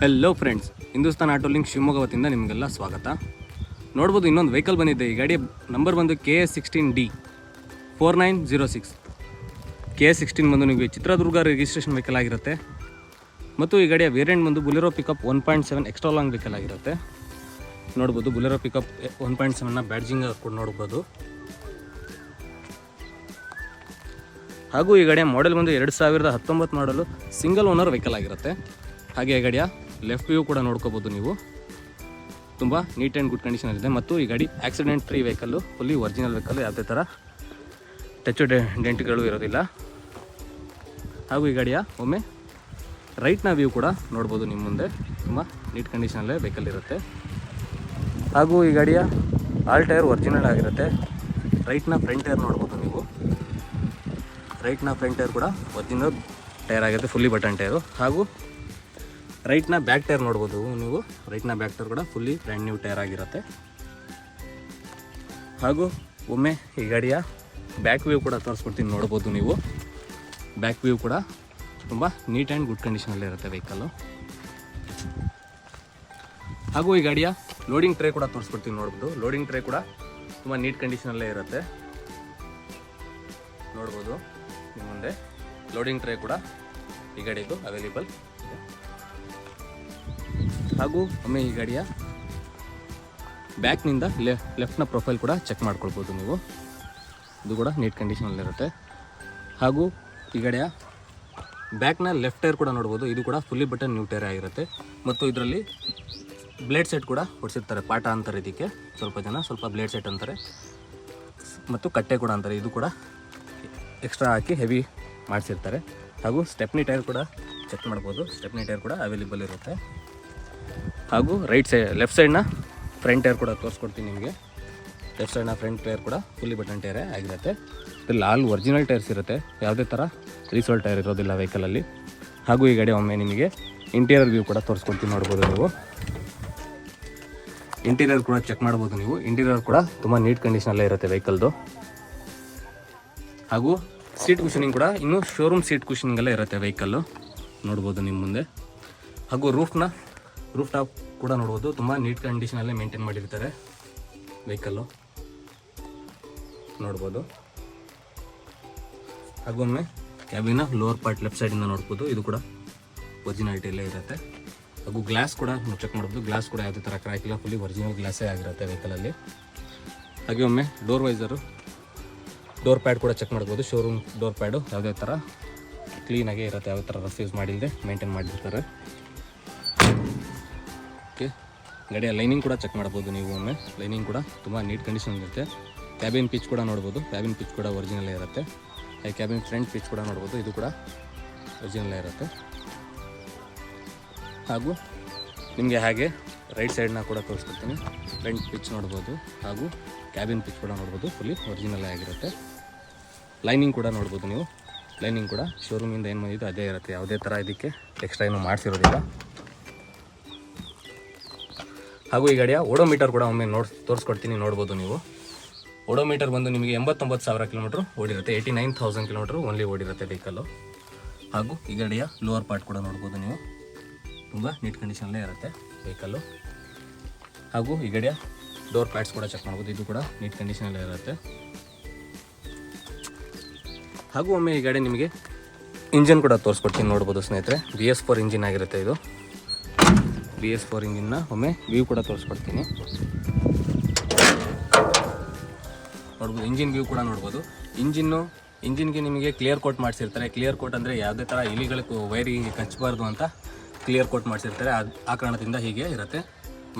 Hello friends Hindustan auto link Shivamogga ವತಿಯಿಂದ ನಿಮಗೆಲ್ಲ ಸ್ವಾಗತ. ನೋಡ್ಬೋದು ಇನ್ನೊಂದು ವೆಹಿಕಲ್ ಬಂದಿದೆ. ಈ ಗಾಡಿ ನಂಬರ್ ಬಂದು K S sixteen D four nine zero six K S sixteen ಬಂದು ನಿಮಗೆ ಚಿತ್ರದುರ್ಗ ರಿಜಿಸ್ಟ್ರೇಷನ್ ವೆಹಿಕಲ್ ಆಗಿರುತ್ತೆ. ಮತ್ತು ಈ ಗಾಡಿಯ ವೇರಿಯಂಟ್ ಬಂದು Bolero pickup one point seven extra long vehicle ಆಗಿರುತ್ತೆ. ನೋಡ್ಬೋದು ಬುಲೆರೋ ಪಿಕಪ್ ಒನ್ ಪಾಯಿಂಟ್ ಸೆವೆನ್ನ ಬ್ಯಾಡ್ಜಿಂಗ್ ಕೂಡ ನೋಡ್ಬೋದು. ಹಾಗೂ ಈ ಗಾಡಿಯ ಮಾಡೆಲ್ ಬಂದು ಎರಡು ಸಾವಿರದ ಹತ್ತೊಂಬತ್ತು ಮಾಡಲು ಸಿಂಗಲ್ ಓನರ್ ವೆಹಿಕಲ್ ಆಗಿರುತ್ತೆ. ಹಾಗೆ ಈ ಗಾಡಿಯ ಲೆಫ್ಟ್ ವ್ಯೂ ಕೂಡ ನೋಡ್ಕೋಬೋದು ನೀವು. ತುಂಬ ನೀಟ್ ಆ್ಯಂಡ್ ಗುಡ್ ಕಂಡೀಷನಲ್ಲಿದೆ ಮತ್ತು ಈ ಗಾಡಿ accident free vehicle fully original vehicle ಯಾವುದೇ ಥರ ಟಚ್ ಡೆಂಟ್ಗಳು ಇರೋದಿಲ್ಲ. ಹಾಗೂ ಈ ಗಾಡಿಯ ಒಮ್ಮೆ ರೈಟ್ನ ವ್ಯೂ ಕೂಡ ನೋಡ್ಬೋದು ನಿಮ್ಮ ಮುಂದೆ. ತುಂಬ ನೀಟ್ ಕಂಡೀಷನಲ್ಲೇ ವೆಹಿಕಲ್ ಇರುತ್ತೆ. ಹಾಗೂ ಈ ಗಾಡಿಯ ಆಲ್ ಟೈರ್ ಒರಿಜಿನಲ್ ಆಗಿರುತ್ತೆ. ರೈಟ್ನ ಫ್ರಂಟ್ ಟೈರ್ ನೋಡ್ಬೋದು ನೀವು. ರೈಟ್ನ ಫ್ರಂಟ್ ಟೈರ್ ಕೂಡ ಒರಿಜಿನಲ್ ಟೈರ್ ಆಗಿರುತ್ತೆ ಫುಲ್ಲಿ ಬಟನ್ ಟೈರು ಹಾಗೂ ರೈಟ್ನ ಬ್ಯಾಕ್ ಟೈರ್ ನೋಡ್ಬೋದು ನೀವು. ರೈಟ್ನ ಬ್ಯಾಕ್ ಟೈರ್ ಕೂಡ ಫುಲ್ಲಿ ಬ್ರ್ಯಾಂಡ್ ನ್ಯೂ ಟೈರ್ ಆಗಿರುತ್ತೆ. ಹಾಗೂ ಒಮ್ಮೆ ಈ ಗಾಡಿಯ ಬ್ಯಾಕ್ ವ್ಯೂ ಕೂಡ ತೋರಿಸ್ಕೊಡ್ತೀನಿ ನೋಡ್ಬೋದು ನೀವು. ಬ್ಯಾಕ್ ವ್ಯೂ ಕೂಡ ತುಂಬ ನೀಟ್ ಆ್ಯಂಡ್ ಗುಡ್ ಕಂಡೀಷನಲ್ಲಿ ಇರುತ್ತೆ ವೆಹಿಕಲ್ಲು ಹಾಗೂ ಈ ಗಾಡಿಯ ಲೋಡಿಂಗ್ ಟ್ರೇ ಕೂಡ ತೋರಿಸ್ಕೊಡ್ತೀನಿ ನೋಡ್ಬೋದು. ಲೋಡಿಂಗ್ ಟ್ರೇ ಕೂಡ ತುಂಬ ನೀಟ್ ಕಂಡೀಷನಲ್ಲೇ ಇರುತ್ತೆ. ನೋಡ್ಬೋದು. ನಿಮ್ಮ ಮುಂದೆ ಲೋಡಿಂಗ್ ಟ್ರೇ ಕೂಡ ಈ ಗಾಡಿದು ಅವೈಲೇಬಲ್ ಹಾಗೂ ಒಮ್ಮೆ ಈ ಗಾಡಿಯ ಬ್ಯಾಕ್ನಿಂದ ಲೆ ಲೆಫ್ಟ್ನ ಪ್ರೊಫೈಲ್ ಕೂಡ ಚೆಕ್ ಮಾಡ್ಕೊಳ್ಬೋದು ನೀವು. ಇದು ಕೂಡ ನೀಟ್ ಕಂಡೀಷನಲ್ಲಿರುತ್ತೆ ಹಾಗೂ ಈ ಗಾಡಿಯ ಬ್ಯಾಕ್ನ ಲೆಫ್ಟ್ ಟೈರ್ ಕೂಡ ನೋಡ್ಬೋದು. ಇದು ಕೂಡ ಫುಲ್ಲಿ ಬಟನ್ ನ್ಯೂ ಟೈರ್ ಆಗಿರುತ್ತೆ. ಮತ್ತು ಇದರಲ್ಲಿ ಬ್ಲೇಡ್ ಸೆಟ್ ಕೂಡ ಹೊಡಿಸಿರ್ತಾರೆ. ಪಾಠ ಅಂತಾರೆ ಇದಕ್ಕೆ. ಸ್ವಲ್ಪ ಜನ ಸ್ವಲ್ಪ ಬ್ಲೇಡ್ ಸೆಟ್ ಅಂತಾರೆ. ಮತ್ತು ಕಟ್ಟೆ ಕೂಡ ಅಂತಾರೆ. ಇದು ಕೂಡ ಎಕ್ಸ್ಟ್ರಾ ಹಾಕಿ ಹೆವಿ ಮಾಡಿಸಿರ್ತಾರೆ. ಹಾಗೂ ಸ್ಟೆಪ್ನಿ ಟೈರ್ ಕೂಡ ಚೆಕ್ ಮಾಡ್ಬೋದು. ಸ್ಟೆಪ್ನಿ ಟೈರ್ ಕೂಡ ಅವೈಲೇಬಲ್ ಇರುತ್ತೆ. ಹಾಗೂ ರೈಟ್ ಸೈಡ್ ಲೆಫ್ಟ್ ಸೈಡ್ನ ಫ್ರಂಟ್ ಟೈರ್ ಕೂಡ ತೋರಿಸ್ಕೊಡ್ತೀನಿ ನಿಮಗೆ. ಲೆಫ್ಟ್ ಸೈಡ್ನ ಫ್ರಂಟ್ ಟೈರ್ ಕೂಡ ಫುಲ್ಲಿ ಬಟನ್ ಟೈರೇ ಆಗಿರುತ್ತೆ. ಇದರಲ್ಲಿ ಆಲ್ ಒರಿಜಿನಲ್ ಟೈರ್ಸ್ ಇರುತ್ತೆ. ಯಾವುದೇ ಥರ ರೀಸೋಲ್ ಟೈರ್ ಇರೋದಿಲ್ಲ ವೆಹಿಕಲಲ್ಲಿ ಹಾಗೂ ಈ ಗಾಡಿ ಒಮ್ಮೆ ನಿಮಗೆ ಇಂಟೀರಿಯರ್ ವ್ಯೂ ಕೂಡ ತೋರಿಸ್ಕೊಡ್ತೀನಿ ನೋಡ್ಬೋದು ನೀವು. ಇಂಟೀರಿಯರ್ ಕೂಡ ಚೆಕ್ ಮಾಡ್ಬೋದು ನೀವು. ಇಂಟೀರಿಯರ್ ಕೂಡ ತುಂಬ ನೀಟ್ ಕಂಡೀಷನಲ್ಲೇ ಇರುತ್ತೆ ವೆಹಿಕಲ್ದು ಹಾಗೂ ಸೀಟ್ ಕುಷನಿಂಗ್ ಕೂಡ ಇನ್ನೂ ಶೋರೂಮ್ ಸೀಟ್ ಕುಷನಿಂಗಲ್ಲೇ ಇರುತ್ತೆ ವೆಹಿಕಲ್ಲು ನೋಡ್ಬೋದು ನಿಮ್ಮ ಮುಂದೆ. ಹಾಗೂ ರೂಫ್ನ ರೂಫ್ ಟಾಪ್ ಕೂಡ ನೋಡ್ಬೋದು. ತುಂಬ ನೀಟ್ ಕಂಡೀಷನಲ್ಲೇ ಮೇಂಟೈನ್ ಮಾಡಿರ್ತಾರೆ. ವೆಹಿಕಲ್ಲು ನೋಡ್ಬೋದು. ಹಾಗೊಮ್ಮೆ ಕ್ಯಾಬಿನ ಲೋವರ್ ಪಾರ್ಟ್ ಲೆಫ್ಟ್ ಸೈಡಿಂದ ನೋಡ್ಬೋದು. ಇದು ಕೂಡ ಒರಿಜಿನಾಲಿಟಿಯಲ್ಲೇ ಇರುತ್ತೆ. ಹಾಗೂ ಗ್ಲಾಸ್ ಕೂಡ ಚೆಕ್ ಮಾಡ್ಬೋದು. ಗ್ಲಾಸ್ ಕೂಡ ಯಾವುದೇ ಥರ ಕ್ರ್ಯಾಕ್ ಇಲ್ಲ. ಫುಲ್ಲಿ ಒರಿಜಿನಲ್ ಗ್ಲಾಸೇ ಆಗಿರುತ್ತೆ ವೆಹಿಕಲಲ್ಲಿ ಹಾಗೆ ಒಮ್ಮೆ ಡೋರ್ ವೈಸರು ಡೋರ್ ಪ್ಯಾಡ್ ಕೂಡ ಚೆಕ್ ಮಾಡ್ಬೋದು. ಶೋರೂಮ್ ಡೋರ್ ಪ್ಯಾಡು ಯಾವುದೇ ಥರ ಕ್ಲೀನಾಗೇ ಇರುತ್ತೆ. ಯಾವುದೇ ಥರ ರಫ್ ಯೂಸ್ ಮಾಡಿಲ್ಲದೆ ಮೇಂಟೈನ್ ಮಾಡಿರ್ತಾರೆ. ಓಕೆ. ಗಾಡಿಯ ಲೈನಿಂಗ್ ಕೂಡ ಚೆಕ್ ಮಾಡ್ಬೋದು ನೀವು ಒಮ್ಮೆ. ಲೈನಿಂಗ್ ಕೂಡ ತುಂಬ ನೀಟ್ ಕಂಡೀಷನ್ ಇರುತ್ತೆ. ಕ್ಯಾಬಿನ್ ಪಿಚ್ ಕೂಡ ನೋಡ್ಬೋದು. ಕ್ಯಾಬಿನ್ ಪಿಚ್ ಕೂಡ ಒರಿಜಿನಲ್ಲೇ ಇರುತ್ತೆ. ಕ್ಯಾಬಿನ್ ಫ್ರಂಟ್ ಪಿಚ್ ಕೂಡ ನೋಡ್ಬೋದು. ಇದು ಕೂಡ ಒರಿಜಿನಲ್ಲೇ ಇರುತ್ತೆ. ಹಾಗೂ ನಿಮಗೆ ಹಾಗೆ ರೈಟ್ ಸೈಡ್ನ ಕೂಡ ತೋರಿಸ್ಕೊಡ್ತೀನಿ. ಫ್ರಂಟ್ ಪಿಚ್ ನೋಡ್ಬೋದು. ಹಾಗೂ ಕ್ಯಾಬಿನ್ ಪಿಚ್ ಕೂಡ ನೋಡ್ಬೋದು. ಫುಲ್ಲಿ ಒರಿಜಿನಲ್ಲೇ ಆಗಿರುತ್ತೆ. ಲೈನಿಂಗ್ ಕೂಡ ನೋಡ್ಬೋದು ನೀವು. ಲೈನಿಂಗ್ ಕೂಡ ಶೋರೂಮಿಂದ ಏನು ಬಂದಿದ್ದು ಅದೇ ಇರುತ್ತೆ. ಯಾವುದೇ ಥರ ಇದಕ್ಕೆ ಎಕ್ಸ್ಟ್ರಾ ಏನು ಮಾಡಿಸಿರೋದಿಲ್ಲ. ಹಾಗೂ ಈ ಗಾಡಿಯ ಓಡೋಮೀಟರ್ ಕೂಡ ಒಮ್ಮೆ ನೋಡಿ, ತೋರಿಸ್ಕೊಡ್ತೀನಿ, ನೋಡ್ಬೋದು ನೀವು. ಓಡೋಮೀಟರ್ ಬಂದು ನಿಮಗೆ ಎಂಬತ್ತೊಂಬತ್ತು ಸಾವಿರ kilometre ಓಡಿರುತ್ತೆ. Eighty nine thousand kilometre only ಓಡಿರುತ್ತೆ vehicle ಹಾಗೂ ಈ ಗಾಡಿಯ ಲೋವರ್ ಪಾರ್ಟ್ ಕೂಡ ನೋಡ್ಬೋದು ನೀವು. ತುಂಬ ನೀಟ್ ಕಂಡೀಷನಲ್ಲೇ ಇರುತ್ತೆ ವೆಹಿಕಲ್ಲು ಹಾಗೂ ಈ ಗಾಡಿಯ ಡೋರ್ ಪ್ಯಾಡ್ಸ್ ಕೂಡ ಚೆಕ್ ಮಾಡ್ಬೋದು. ಇದು ಕೂಡ ನೀಟ್ ಕಂಡೀಷನಲ್ಲೇ ಇರುತ್ತೆ. ಹಾಗೂ ಒಮ್ಮೆ ಈ ಗಾಡಿ ನಿಮಗೆ ಇಂಜಿನ್ ಕೂಡ ತೋರಿಸ್ಕೊಡ್ತೀನಿ, ನೋಡ್ಬೋದು ಸ್ನೇಹಿತರೆ. ಬಿ ಎಸ್ ಫೋರ್ ಇಂಜಿನ್ ಆಗಿರುತ್ತೆ ಇದು. ಬಿ ಎಸ್ ಫೋರ್ ಇಂಜಿನ್ನ ಒಮ್ಮೆ ವ್ಯೂ ಕೂಡ ತೋರಿಸ್ಕೊಡ್ತೀನಿ. ನೋಡ್ಬೋದು ಇಂಜಿನ್ ವ್ಯೂ ಕೂಡ ನೋಡ್ಬೋದು. ಇಂಜಿನ್ನು ಇಂಜಿನ್ಗೆ ನಿಮಗೆ ಕ್ಲಿಯರ್ ಕೋಟ್ ಮಾಡಿಸಿರ್ತಾರೆ. ಕ್ಲಿಯರ್ ಕೋಟ್ ಅಂದರೆ ಯಾವುದೇ ಥರ ಇಲಿಗಳ ವೈರಿಗೆ ಕಚ್ಚಬಾರ್ದು ಅಂತ ಕ್ಲಿಯರ್ ಕೋಟ್ ಮಾಡಿಸಿರ್ತಾರೆ. ಅದು ಆ ಕಾರಣದಿಂದ ಹೀಗೆ ಇರುತ್ತೆ.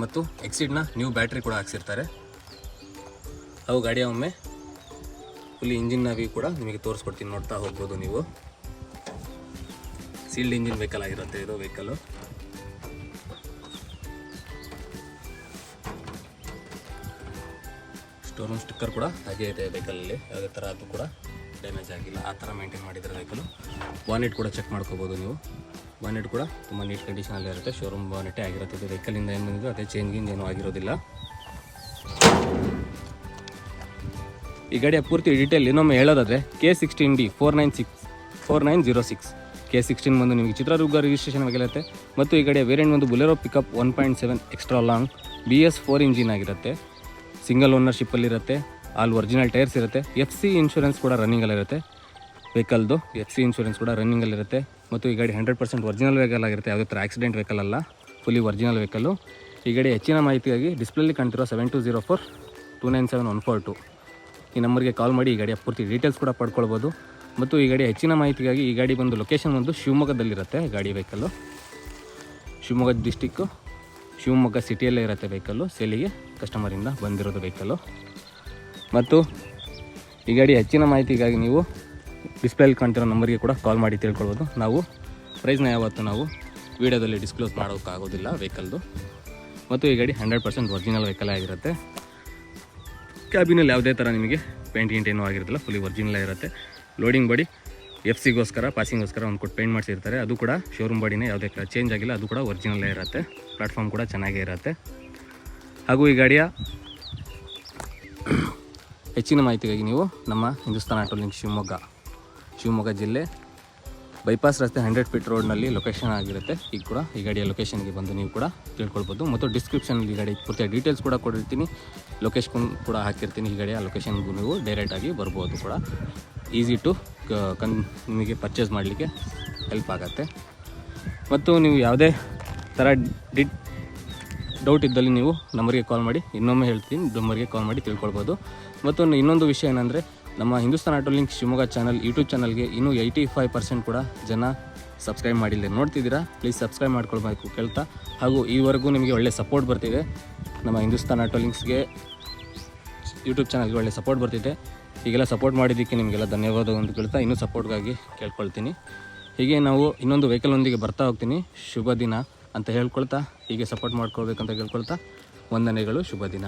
ಮತ್ತು ಎಕ್ಸಿಡ್ನ ನ್ಯೂ ಬ್ಯಾಟ್ರಿ ಕೂಡ ಹಾಕ್ಸಿರ್ತಾರೆ. ಅವು ಗಾಡಿಯ ಒಮ್ಮೆ ಫುಲ್ಲಿ ಇಂಜಿನ್ನ ವ್ಯೂ ಕೂಡ ನಿಮಗೆ ತೋರಿಸ್ಕೊಡ್ತೀನಿ. ನೋಡ್ತಾ ಹೋಗ್ಬೋದು ನೀವು. ಸೀಲ್ಡ್ ಇಂಜಿನ್ ವೆಹಿಕಲ್ ಆಗಿರುತ್ತೆ ಇದು ವೆಹಿಕಲ್ಲು ಸ್ಟೋರೂಮ್ ಸ್ಟಿಕ್ಕರ್ ಕೂಡ ಹಾಗೆ ಇದೆ ವೆಹಿಕಲಲ್ಲಿ. ಯಾವುದೇ ಥರ ಅದು ಕೂಡ ಡ್ಯಾಮೇಜ್ ಆಗಿಲ್ಲ. ಆ ಥರ ಮೇಂಟೈನ್ ಮಾಡಿದ್ದಾರೆ ವೆಹಿಕಲು. ವಾನೆಟ್ ಕೂಡ ಚೆಕ್ ಮಾಡ್ಕೋಬೋದು ನೀವು. ವಾನೆಟ್ ಕೂಡ ತುಂಬ ನೀಟ್ ಕಂಡೀಷನಲ್ಲಿ ಇರುತ್ತೆ. ಶೋರೂಮ್ ಬಾನೆಟೇ ಆಗಿರುತ್ತೆ ವೆಹಿಕಲಿಂದ ಏನು ಬಂದಿದ್ದು, ಅದೇ ಚೇಂಜ್ ಗಿಂಜ್ ಏನೂ ಆಗಿರೋದಿಲ್ಲ. ಈ ಗಾಡಿಯ ಪೂರ್ತಿ ಡೀಟೇಲ್ ಇನ್ನೊಮ್ಮೆ ಹೇಳೋದಾದರೆ K sixteen D four nine six four nine zero six K sixteen ಬಂದು ನಿಮಗೆ ಚಿತ್ರದುರ್ಗ ರಿಜಿಸ್ಟ್ರೇಷನ್ ಆಗಿರುತ್ತೆ ಮತ್ತು ಈ ಗಾಡಿಯ ವೇರಿಯಂಟ್ ಒಂದು Bolero pickup one point seven extra long B S four engine ಆಗಿರುತ್ತೆ. ಸಿಂಗಲ್ ಓನರ್ಶಿಪ್ಪಲ್ಲಿರುತ್ತೆ ಆಲ್ ಒರಿಜಿನಲ್ ಟೈರ್ಸ್ ಇರುತ್ತೆ. ಎಫ್ ಸಿ ಇನ್ಶೂರೆನ್ಸ್ ಕೂಡ ರನ್ನಿಂಗಲ್ಲಿರುತ್ತೆ ವೆಹಿಕಲ್ದು ಎಫ್ ಸಿ ಇನ್ಶೂರೆನ್ಸ್ ಕೂಡ ರನ್ನಿಂಗಲ್ಲಿರುತ್ತೆ ಮತ್ತು ಈ ಗಾಡಿ ಹಂಡ್ರೆಡ್ ಪರ್ಸೆಂಟ್ ಒರಿಜಿನಲ್ ವೆಹಿಕಲ್ ಆಗಿರುತ್ತೆ. ಯಾವುದೇ ಥರ ಆಕ್ಸಿಡೆಂಟ್ ವೆಹಿಕಲ್ ಅಲ್ಲ. ಫುಲ್ಲಿ ಒರಿಜಿನಲ್ ವೆಹಿಕಲ್ಲು ಈ ಗಾಡಿ ಹೆಚ್ಚಿನ ಮಾಹಿತಿಗಾಗಿ ಡಿಸ್ಪ್ಲೇಲಿ ಕಾಣ್ತಿರೋ seven two zero four two nine seven one four two ಈ ನಂಬರ್ಗೆ ಕಾಲ್ ಮಾಡಿ ಈ ಗಾಡಿಯ ಪೂರ್ತಿ ಡೀಟೇಲ್ಸ್ ಕೂಡ ಪಡ್ಕೊಳ್ಬೋದು. ಮತ್ತು ಈ ಗಾಡಿ ಹೆಚ್ಚಿನ ಮಾಹಿತಿಗಾಗಿ ಈ ಗಾಡಿ ಬಂದು ಲೊಕೇಶನ್ ಬಂದು ಶಿವಮೊಗ್ಗದಲ್ಲಿರುತ್ತೆ ಗಾಡಿ ವೆಹಿಕಲ್ಲು ಶಿವಮೊಗ್ಗ ಡಿಸ್ಟಿಕ್ಕು ಶಿವಮೊಗ್ಗ ಸಿಟಿಯಲ್ಲೇ ಇರುತ್ತೆ ವೆಹಿಕಲ್ಲು ಸೇಲಿಗೆ ಕಸ್ಟಮರಿಂದ ಬಂದಿರೋದು ವೆಹಿಕಲ್ಲು ಮತ್ತು ಈ ಗಾಡಿ ಹೆಚ್ಚಿನ ಮಾಹಿತಿಗಾಗಿ ನೀವು ಡಿಸ್ಪ್ಲೇಲಿ ಕಾಣ್ತಿರೋ ನಂಬರ್ಗೆ ಕೂಡ ಕಾಲ್ ಮಾಡಿ ತಿಳ್ಕೊಳ್ಬೋದು. ನಾವು ಪ್ರೈಸ್ನ ಯಾವತ್ತು ನಾವು ವೀಡಿಯೋದಲ್ಲಿ ಡಿಸ್ಕ್ಲೋಸ್ ಮಾಡೋಕ್ಕಾಗೋದಿಲ್ಲ ವೆಹಿಕಲ್ದು ಮತ್ತು ಈ ಗಾಡಿ ಹಂಡ್ರೆಡ್ ಪರ್ಸೆಂಟ್ ಒರಿಜಿನಲ್ ವೆಹಿಕಲ್ ಆಗಿರುತ್ತೆ. ಕ್ಯಾಬಿನಲ್ಲಿ ಯಾವುದೇ ಥರ ನಿಮಗೆ ಪೇಂಟ್ ಗಿಂಟ್ ಏನೂ ಆಗಿರೋದಿಲ್ಲ ಫುಲ್ಲಿ ಒರಿಜಿನಲ್ ಇರುತ್ತೆ. ಲೋಡಿಂಗ್ ಬಾಡಿ ಎಫ್ ಸಿಗೋಸ್ಕರ ಪಾಸಿಂಗೋಸ್ಕರ ಒಂದು ಕೊಟ್ಟು ಪೇಂಟ್ ಮಾಡಿಸಿರ್ತಾರೆ. ಅದು ಕೂಡ ಶೋರೂಮ್ ಬಾಡಿನೇ ಯಾವುದೇ ಚೇಂಜ್ ಆಗಿಲ್ಲ, ಅದು ಕೂಡ ಒರಿಜಿನಲ್ಲೇ ಇರುತ್ತೆ. ಪ್ಲಾಟ್ಫಾರ್ಮ್ ಕೂಡ ಚೆನ್ನಾಗೇ ಇರುತ್ತೆ. ಹಾಗೂ ಈ ಗಾಡಿಯ ಹೆಚ್ಚಿನ ಮಾಹಿತಿಗಾಗಿ ನೀವು ನಮ್ಮ ಹಿಂದೂಸ್ತಾನ್ ಆಟೋ ಲಿಂಕ್ ಶಿವಮೊಗ್ಗ ಶಿವಮೊಗ್ಗ ಜಿಲ್ಲೆ ಬೈಪಾಸ್ ರಸ್ತೆ ಹಂಡ್ರೆಡ್ ಫೀಟ್ ರೋಡ್ನಲ್ಲಿ ಲೊಕೇಶನ್ ಆಗಿರುತ್ತೆ. ಈಗ ಕೂಡ ಈ ಗಾಡಿಯ ಲೊಕೇಶನ್ಗೆ ಬಂದು ನೀವು ಕೂಡ ತಿಳ್ಕೊಳ್ಬೋದು. ಮತ್ತು ಡಿಸ್ಕ್ರಿಪ್ಷನಲ್ಲಿ ಈ ಗಾಡಿ ಪೂರ್ತಿ ಡೀಟೇಲ್ಸ್ ಕೂಡ ಕೊಟ್ಟಿರ್ತೀನಿ. ಲೊಕೇಶನ್ ಕೂಡ ಹಾಕಿರ್ತೀನಿ ಈ ಗಾಡಿಯ ಲೊಕೇಶನ್ಗೂ ನೀವು ಡೈರೆಕ್ಟಾಗಿ ಬರ್ಬೋದು ಕೂಡ. ಈಸಿ ಟು ಕನ್, ನಿಮಗೆ ಪರ್ಚೇಸ್ ಮಾಡಲಿಕ್ಕೆ ಹೆಲ್ಪ್ ಆಗುತ್ತೆ. ಮತ್ತು ನೀವು ಯಾವುದೇ ಥರ ಡಿ ಡೌಟ್ ಇದ್ದಲ್ಲಿ ನೀವು ನಂಬರ್ಗೆ ಕಾಲ್ ಮಾಡಿ, ಇನ್ನೊಮ್ಮೆ ಹೇಳ್ತೀನಿ ನಂಬರ್ಗೆ ಕಾಲ್ ಮಾಡಿ ತಿಳ್ಕೊಳ್ಬೋದು. ಮತ್ತು ಇನ್ನೊಂದು ವಿಷಯ ಏನಂದರೆ, ನಮ್ಮ Hindustan auto link Shivamogga channel YouTube ಚಾನಲ್ಗೆ ಇನ್ನೂ ಏಯ್ಟಿ ಫೈವ್ ಪರ್ಸೆಂಟ್ ಕೂಡ ಜನ ಸಬ್ಸ್ಕ್ರೈಬ್ ಮಾಡಿಲ್ಲ ನೋಡ್ತಿದ್ದೀರಾ? ಪ್ಲೀಸ್ ಸಬ್ಸ್ಕ್ರೈಬ್ ಮಾಡ್ಕೊಳ್ಬೇಕು ಕೇಳ್ತಾ. ಹಾಗೂ ಈವರೆಗೂ ನಿಮಗೆ ಒಳ್ಳೆ ಸಪೋರ್ಟ್ ಬರ್ತಿದೆ. ನಮ್ಮ ಹಿಂದೂಸ್ತಾನ್ ಆಟೋ ಲಿಂಕ್ಸ್ಗೆ ಯೂಟ್ಯೂಬ್ ಚಾನಲ್ಗೆ ಒಳ್ಳೆ ಸಪೋರ್ಟ್ ಬರ್ತಿದೆ. ಹೀಗೆಲ್ಲ ಸಪೋರ್ಟ್ ಮಾಡಿದ್ದಕ್ಕೆ ನಿಮಗೆಲ್ಲ ಧನ್ಯವಾದ ಅಂತ ಕೇಳ್ತಾ, ಇನ್ನೂ ಸಪೋರ್ಟ್ಗಾಗಿ ಕೇಳ್ಕೊಳ್ತೀನಿ. ಹೀಗೆ ನಾವು ಇನ್ನೊಂದು ವೆಹಿಕಲ್ನೊಂದಿಗೆ ಬರ್ತಾ ಹೋಗ್ತೀನಿ. ಶುಭ ದಿನ. ಅಂತ ಹೇಳ್ಕೊಳ್ತಾ ಹೀಗೆ ಸಪೋರ್ಟ್ ಮಾಡ್ಕೊಳ್ಬೇಕಂತ ಕೇಳ್ಕೊಳ್ತಾ ವಂದನೆಗಳು ಶುಭ ದಿನ